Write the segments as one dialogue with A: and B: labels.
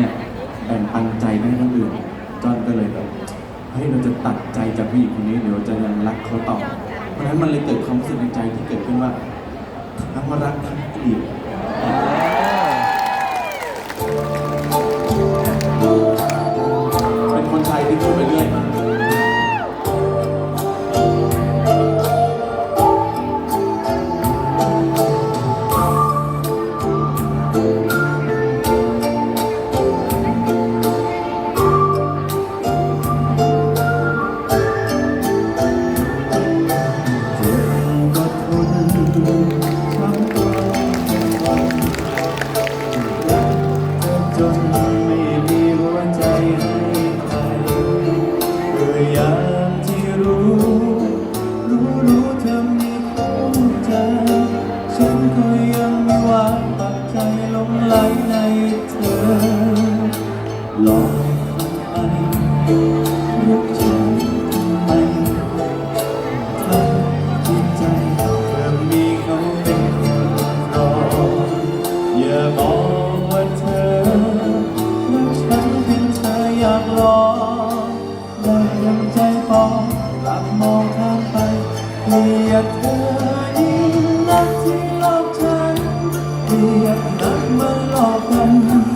A: เนี่ยแบ่งปันใจไม่ให้คนอื่นจอนก็เลยแบบเฮ้ยเราจะตัดใจจากผู้หญิงคนนี้เดี๋ยวจะยังรักเขาต่อ เพราะฉะนั้นมันเลยเกิดความรู้สึกในใจที่เกิดขึ้นว่าทั้งว่ารักทั้งเกลียด
B: ก็ยังไม่วางปักใจหลงไหลในเธอลอยไปรักฉันทำไมทำจิตใจเธอมีเขาเป็นคนรออย่ามองว่าเธอรักฉันเพียงเธออยากรอได้ยังใจปองหลับมองข้ามไปเกลียดเธอยิ่ เกลียดนักมาหลอกกัน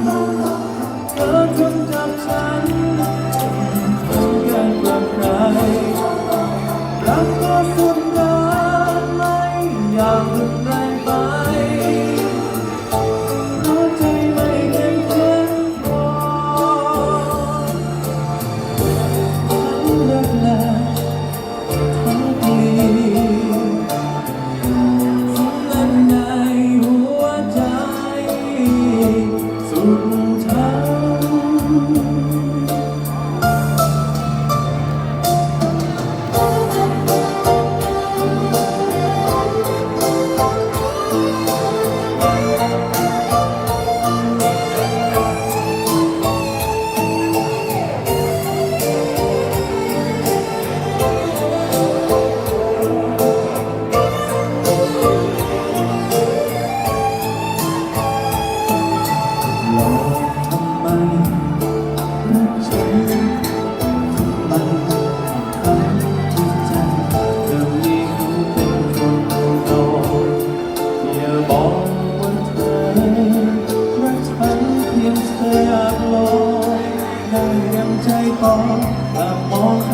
B: เพียงเธอกลอยได้ยังใจปองแต่มองข้